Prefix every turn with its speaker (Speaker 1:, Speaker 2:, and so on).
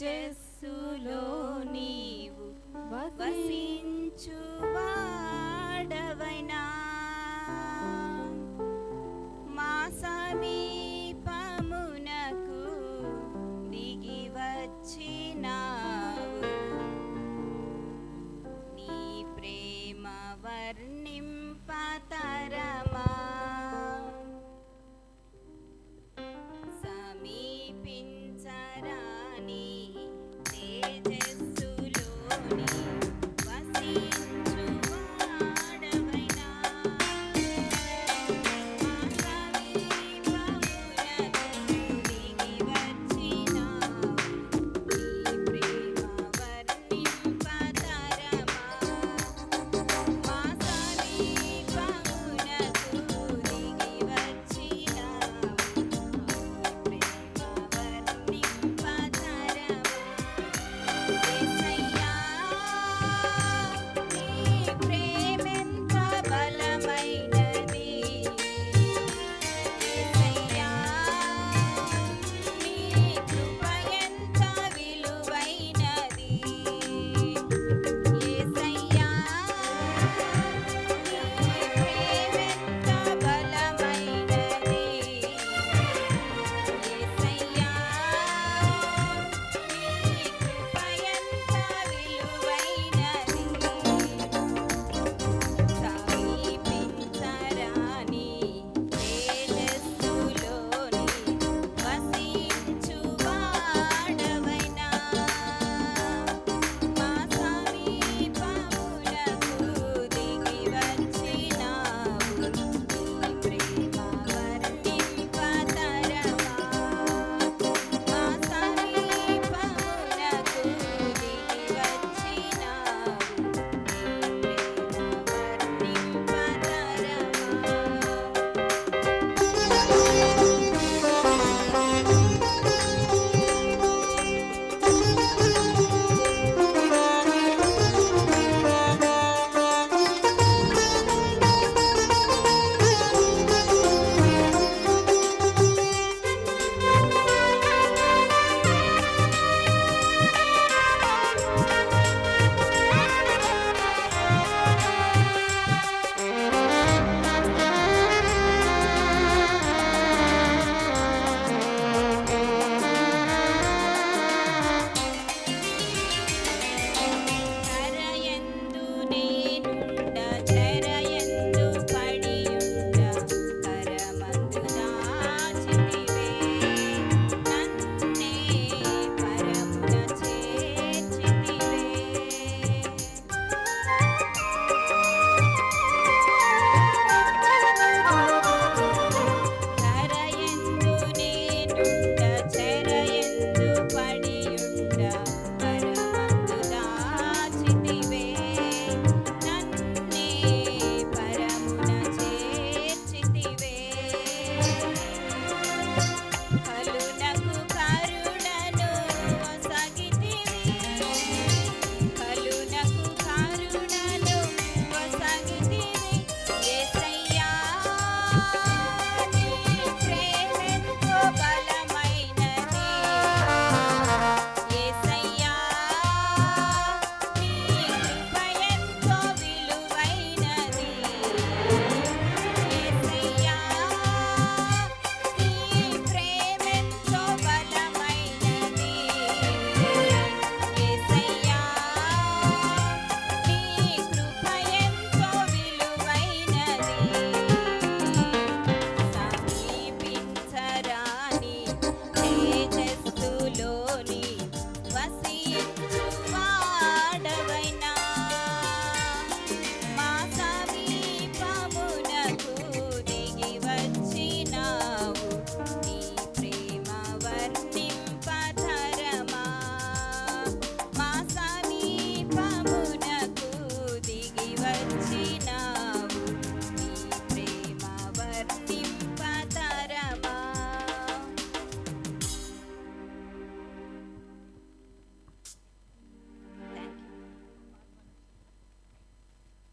Speaker 1: తేజస్సులో నీవు వసించువాడవైనా మా సమీపమునకు దిగి వచ్చినావు. నీ ప్రేమ వర్ణింపత